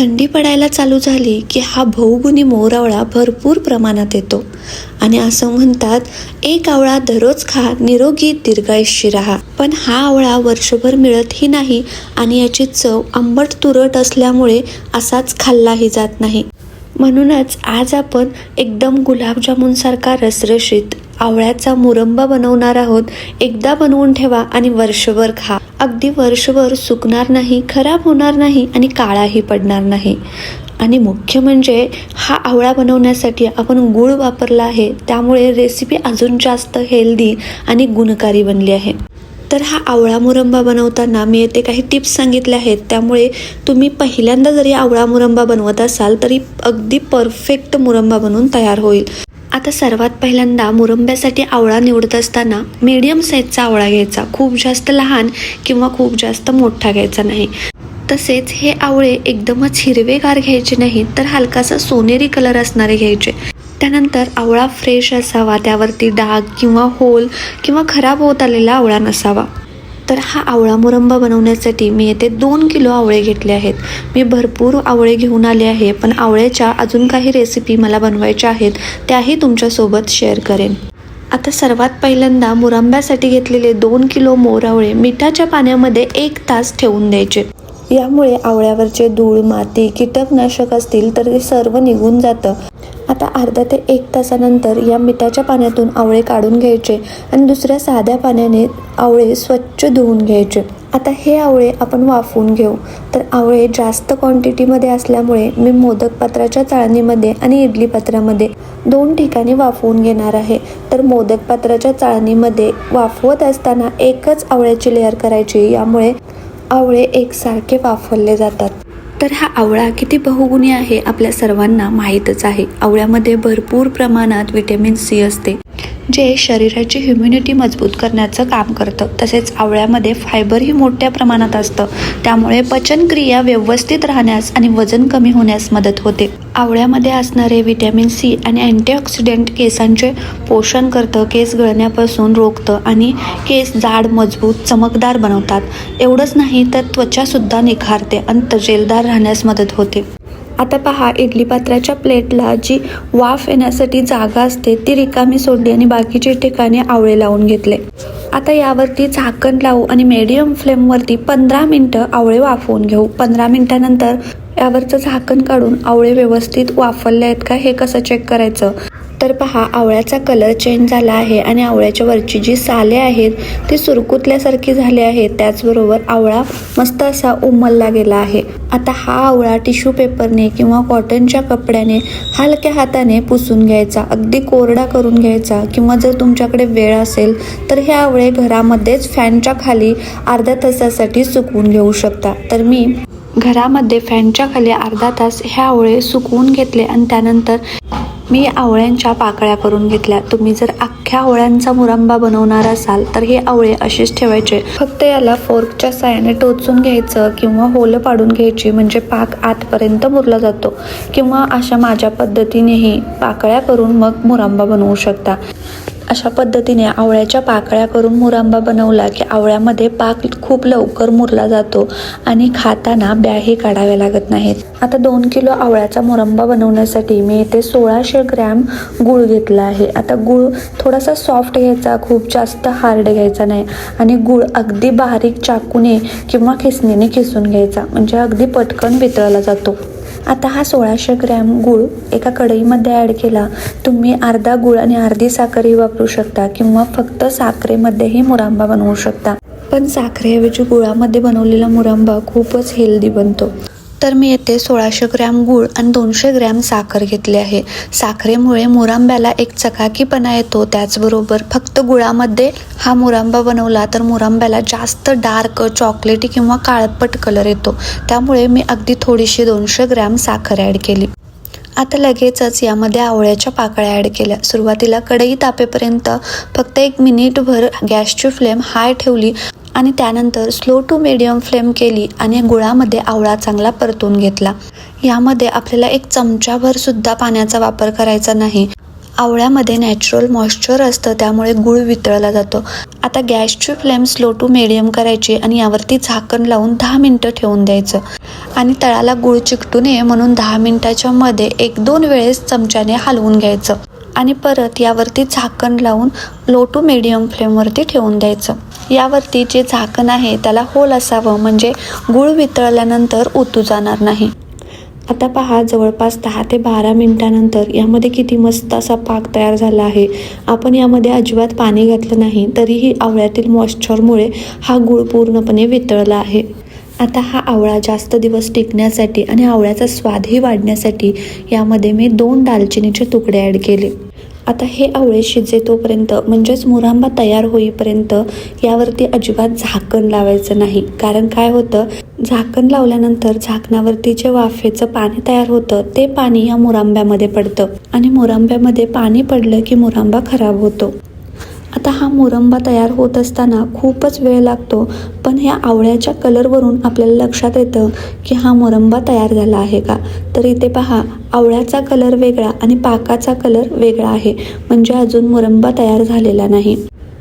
थंडी पडायला चालू झाली की हा बहुगुणी मोरावळा भरपूर प्रमाणात येतो. आणि असं म्हणतात एक आवळा दररोज खा निरोगी दीर्घायुष्य राहा. पण हा आवळा वर्षभर मिळतही नाही आणि याची चव आंबट तुरट असल्यामुळे असाच खाल्लाही जात नाही. म्हणूनच आज आपण एकदम गुलाबजामुनसारखा रसरशीत आवळ्याचा मुरंबा बनवणार आहोत. एकदा बनवून ठेवा आणि वर्षभर खा. अगदी वर्षभर सुकणार नाही खराब होणार नाही आणि काळाही पडणार नाही. आणि मुख्य म्हणजे हा आवळा बनवण्यासाठी आपण गूळ वापरला आहे त्यामुळे रेसिपी अजून जास्त हेल्दी आणि गुणकारी बनली आहे. तर हा आवळा मुरंबा बनवताना मी येथे काही टिप्स सांगितल्या आहेत त्यामुळे तुम्ही पहिल्यांदा जरी आवळा मुरंबा बनवत असाल तरी अगदी परफेक्ट मुरंबा बनवून तयार होईल. आता सर्वात पहिल्यांदा मुरंब्यासाठी आवळा निवडत असताना मीडियम साईजचा आवळा घ्यायचा. खूप जास्त लहान किंवा खूप जास्त मोठा घ्यायचा नाही. तसेच हे आवळे एकदमच हिरवेगार घ्यायचे नाही तर हलकासा सोनेरी कलर असणारे घ्यायचे. त्यानंतर आवळा फ्रेश असावा त्यावरती डाग किंवा होल किंवा खराब होत आलेला आवळा नसावा. तर हा आवळा मुरंबा बनवण्यासाठी मी येथे दोन किलो आवळे घेतले आहेत. मी भरपूर आवळे घेऊन आले आहे पण आवळ्याच्या अजून काही रेसिपी मला बनवायच्या आहेत त्याही तुमच्यासोबत शेअर करेन. आता सर्वात पहिल्यांदा मुरंब्यासाठी घेतलेले दोन किलो मोरावळे मिठाच्या पाण्यामध्ये एक तास ठेवून द्यायचे. यामुळे आवळ्यावरचे धूळ माती कीटकनाशक असतील तर ते सर्व निघून जातं. आता अर्धा ते एक तासानंतर या मिठाच्या पाण्यातून आवळे काढून घ्यायचे आणि दुसऱ्या साध्या पाण्याने आवळे स्वच्छ धुवून घ्यायचे. आता हे आवळे आपण वाफवून घेऊ. तर आवळे जास्त क्वांटिटीमध्ये असल्यामुळे मी मोदक पात्राच्या चाळणीमध्ये आणि इडली पात्रामध्ये दोन ठिकाणी वाफवून घेणार आहे. तर मोदक पात्राच्या चाळणीमध्ये वाफवत असताना एकच आवळ्याची लेअर करायची. यामुळे आवळे एकसारखे वाफवले जातात. तर हा आवळा किती बहुगुणी आहे आपल्या सर्वांना माहीतच आहे. आवळ्यामध्ये भरपूर प्रमाणात विटॅमिन सी असते जे शरीराची ह्युम्युनिटी मजबूत करण्याचं काम करतं. तसेच आवळ्यामध्ये फायबरही मोठ्या प्रमाणात असतं. त्यामुळे पचनक्रिया व्यवस्थित राहण्यास आणि वजन कमी होण्यास मदत होते. आवळ्यामध्ये असणारे विटॅमिन सी आणि अँटीऑक्सिडेंट केसांचे पोषण करतं. केस गळण्यापासून रोखतं आणि केस जाड मजबूत चमकदार बनवतात. एवढंच नाही तर त्वचासुद्धा निखारते आणि तजेलदार राहण्यास मदत होते. आता पहा इडली पात्राच्या प्लेटला जी वाफ येण्यासाठी जागा असते ती रिकामी सोडली आणि बाकीचे ठिकाणी आवळे लावून घेतले. आता यावरती झाकण लावू आणि मीडियम फ्लेमवरती पंधरा मिनटं आवळे वाफवून घेऊ. पंधरा मिनटानंतर यावरचं झाकण काढून आवळे व्यवस्थित वाफरले आहेत का हे कसं चेक करायचं? तर पहा आवळ्याचा कलर चेंज झाला आहे आणि आवळ्याच्या वरची जी साले आहेत ती सुरकुतल्यासारखी झाली आहे. त्याचबरोबर आवळा मस्त असा उमलला गेला आहे. आता हा आवळा टिश्यू पेपरने किंवा कॉटनच्या कपड्याने हलक्या हाताने पुसून घ्यायचा. अगदी कोरडा करून घ्यायचा. किंवा जर तुमच्याकडे वेळ असेल तर हे आवळे घरामध्येच फॅनच्या खाली अर्ध्या तासासाठी सुकवून घेऊ शकता. तर मी घरामध्ये फॅनच्या खाली अर्धा तास हे आवळे सुकवून घेतले आणि त्यानंतर मी आवळ्यांच्या पाकळ्या करून घेतल्या. तुम्ही जर अख्ख्या आवळ्यांचा मुरंबा बनवणार असाल तर हे आवळे असेच ठेवायचे. फक्त याला फोर्कच्या साह्याने टोचून घ्यायचं किंवा होलं पाडून घ्यायची म्हणजे पाक आतपर्यंत मुरला जातो किंवा अशा माझ्या पद्धतीनेही पाकळ्या करून मग मुरंबा बनवू शकता. अशा पद्धतीने आवळ्याच्या पाकळ्या करून मुरांबा बनवला की आवळ्यामध्ये पाक खूप लवकर मुरला जातो आणि खाताना ब्याही काढाव्या लागत नाहीत. आता दोन किलो आवळ्याचा मुरंबा बनवण्यासाठी मी इथे सोळाशे ग्रॅम गूळ घेतला आहे. आता गूळ थोडासा सॉफ्ट घ्यायचा खूप जास्त हार्ड घ्यायचा नाही आणि गूळ अगदी बारीक चाकूने किंवा खिसणीने खिसून घ्यायचा. म्हणजे अगदी पटकन वितळला जातो. आता हा सोळाशे ग्रॅम गूळ एका कढईमध्ये ॲड केला. तुम्ही अर्धा गूळ आणि अर्धी साखरही वापरू शकता किंवा फक्त साखरेमध्येही मुरांबा बनवू शकता. पण साखरेऐवजी गुळामध्ये बनवलेला मुरांबा खूपच हेल्दी बनतो. तर मी येथे सोळाशे ग्रॅम गूळ आणि दोनशे ग्रॅम साखर घेतली आहे. साखरेमुळे मुरांब्याला एक चकाकीपणा येतो. त्याचबरोबर फक्त गुळामध्ये हा मुरांबा बनवला तर मुरांब्याला जास्त डार्क चॉकलेटी किंवा काळपट कलर येतो. त्यामुळे मी अगदी थोडीशी दोनशे ग्रॅम साखर ॲड केली. आता लगेचच यामध्ये आवळ्याच्या पाकळ्या ॲड केल्या. सुरुवातीला कढई तापेपर्यंत फक्त एक मिनिटभर गॅसची फ्लेम हाय ठेवली. आणि त्यानंतर स्लो टू मिडियम फ्लेम केली आणि गुळामध्ये आवळा चांगला परतून घेतला. यामध्ये आपल्याला एक चमचाभर सुद्धा पाण्याचा वापर करायचा नाही. आवळ्यामध्ये नॅचरल मॉइश्चर असतं त्यामुळे गुळ वितळला जातो. आता गॅसची फ्लेम स्लो टू मिडियम करायची आणि यावरती झाकण लावून दहा मिनटं ठेवून द्यायचं. आणि तळाला गुळ चिकटू नये म्हणून दहा मिनटाच्या मध्ये एक दोन वेळेस चमच्याने हलवून घ्यायचं. आणि परत यावरती झाकण लावून लो टू मिडियम फ्लेमवरती ठेवून द्यायचं. यावरती जे झाकण आहे त्याला होल असावं म्हणजे गुळ वितळल्यानंतर उतू जाणार नाही. आता पहा जवळपास दहा ते बारा मिनिटानंतर यामध्ये किती मस्त असा पाक तयार झाला आहे. आपण यामध्ये अजिबात पाणी घातलं नाही तरीही आवळ्यातील मॉइश्चरमुळे हा गूळ पूर्णपणे वितळला आहे. आता हा आवळा जास्त दिवस टिकण्यासाठी आणि आवळ्याचा स्वादही वाढण्यासाठी यामध्ये मी दोन दालचिनीचे तुकडे ॲड केले. आता हे आवळे शिजे तोपर्यंत म्हणजेच मुरांबा तयार होईपर्यंत यावरती अजिबात झाकण लावायचं नाही. कारण काय होतं? झाकण लावल्यानंतर झाकणावरती जे वाफेचं पाणी तयार होतं ते पाणी या मुरांब्यामध्ये पडतं. आणि मुरांब्यामध्ये पाणी पडलं की मुरांबा खराब होतो. आता हा मुरंबा तयार होत असताना खूपच वेळ लागतो पण ह्या आवळ्याच्या कलरवरून आपल्याला लक्षात येतं की हा मुरंबा तयार झाला आहे का? तर इथे पहा आवळ्याचा कलर वेगळा आणि पाकाचा कलर वेगळा आहे. म्हणजे अजून मुरंबा तयार झालेला नाही.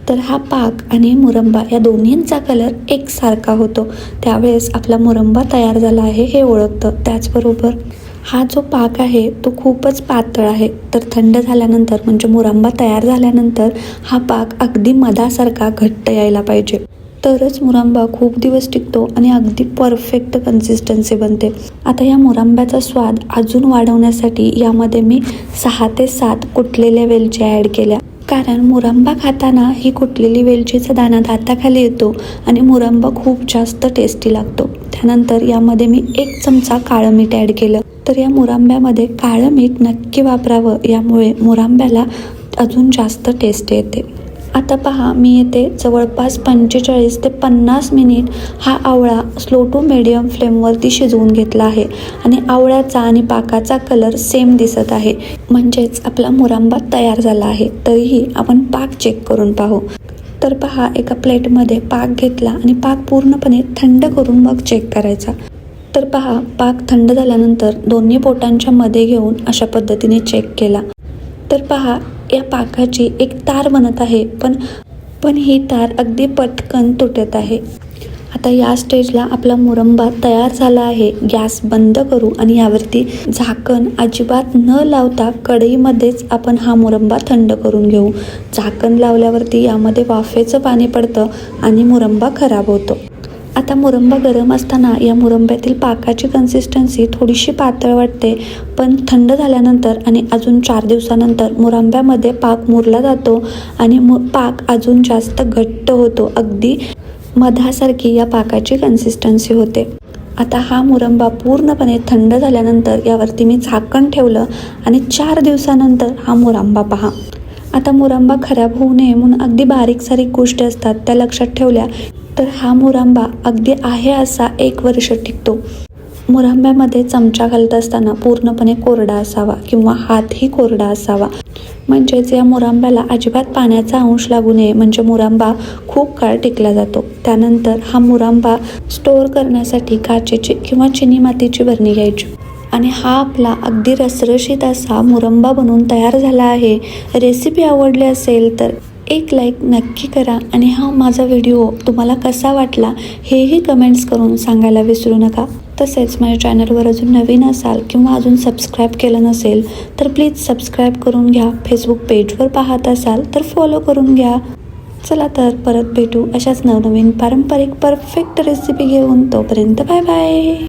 तर हा पाक आणि मुरंबा या दोन्हींचा कलर एकसारखा होतो. त्यावेळेस आपला मुरंबा तयार झाला आहे हे ओळखतं. त्याचबरोबर हा जो पाक आहे तो खूपच पातळ आहे. तर थंड झाल्यानंतर म्हणजे मुरांबा तयार झाल्यानंतर हा पाक अगदी मधासारखा घट्ट यायला पाहिजे. तरच मुरांबा खूप दिवस टिकतो आणि अगदी परफेक्ट कन्सिस्टन्सी बनते. आता या मुरांब्याचा स्वाद अजून वाढवण्यासाठी यामध्ये मी सहा ते सात कुटलेल्या वेलच्या ॲड केल्या. कारण मुरंबा खाताना ही कुटलेली वेलचीचा दाणा दाताखाली येतो आणि मुरंबा खूप जास्त टेस्टी लागतो. त्यानंतर यामध्ये मी एक चमचा काळं मीठ ॲड केलं. तर या मुरांब्यामध्ये काळं मीठ नक्की वापरावं यामुळे मुरांब्याला अजून जास्त टेस्ट येते. आता पहा मी येथे जवळपास पंचेचाळीस ते पन्नास मिनिट हा आवळा स्लो टू मिडियम फ्लेमवरती शिजवून घेतला आहे. आणि आवळ्याचा आणि पाकाचा कलर सेम दिसत आहे. म्हणजेच आपला मुरांबा तयार झाला आहे. तरीही आपण पाक चेक करून पाहू. तर पहा एका प्लेटमध्ये पाक घेतला आणि पाक पूर्णपणे थंड करून मग चेक करायचा. तर पहा पाक थंड झाल्यानंतर दोन्ही बोटांच्या मध्ये घेऊन अशा पद्धतीने चेक केला. तर पहा या पाकाची एक तार बनत आहे पण पण ही तार अगदी पटकन तुटत आहे. आता या स्टेजला आपला मुरंबा तयार झाला आहे. गॅस बंद करू आणि यावरती झाकण अजिबात न लावता कढईमध्येच आपण हा मुरंबा थंड करून घेऊ. झाकण लावल्यावरती यामध्ये वाफेचं पाणी पडतं आणि मुरंबा खराब होतो. आता मुरंबा गरम असताना या मुरंब्यातील पाकाची कन्सिस्टन्सी थोडीशी पातळ वाटते. पण थंड झाल्यानंतर आणि अजून चार दिवसानंतर मुरंब्यामध्ये पाक मुरला जातो आणि मु पाक अजून जास्त घट्ट होतो. अगदी मधासारखी या पाकाची कन्सिस्टन्सी होते. आता हा मुरंबा पूर्णपणे थंड झाल्यानंतर यावरती मी झाकण ठेवलं आणि चार दिवसानंतर हा मुरंबा पहा. आता मुरांबा खराब होऊ नये म्हणून अगदी बारीक सारीक गोष्टी असतात त्या लक्षात ठेवल्या तर हा मुरांबा अगदी आहे असा एक वर्ष टिकतो. मुरांब्यामध्ये चमचा घालत असताना पूर्णपणे कोरडा असावा किंवा हातही कोरडा असावा. म्हणजेच या मुरांब्याला अजिबात पाण्याचा अंश लागू नये म्हणजे मुरांबा खूप काळ टिकला जातो. त्यानंतर हा मुरांबा स्टोअर करण्यासाठी काचेची किंवा चिनी मातीची बरणी घ्यायची. आणि हा आपला अगदी रसरशीत असा मुरंबा बनवून तयार झाला आहे. रेसिपी आवडली असेल तर एक लाईक नक्की करा आणि हा माझा व्हिडिओ तुम्हाला कसा वाटला हेही कमेंट्स करून सांगायला विसरू नका. तसेच माझ्या चॅनलवर अजून नवीन असाल किंवा अजून सबस्क्राईब केलं नसेल तर प्लीज सबस्क्राईब करून घ्या. फेसबुक पेजवर पाहत असाल तर फॉलो करून घ्या. चला तर परत भेटू अशाच नवनवीन पारंपरिक परफेक्ट रेसिपी घेऊन. तोपर्यंत बाय बाय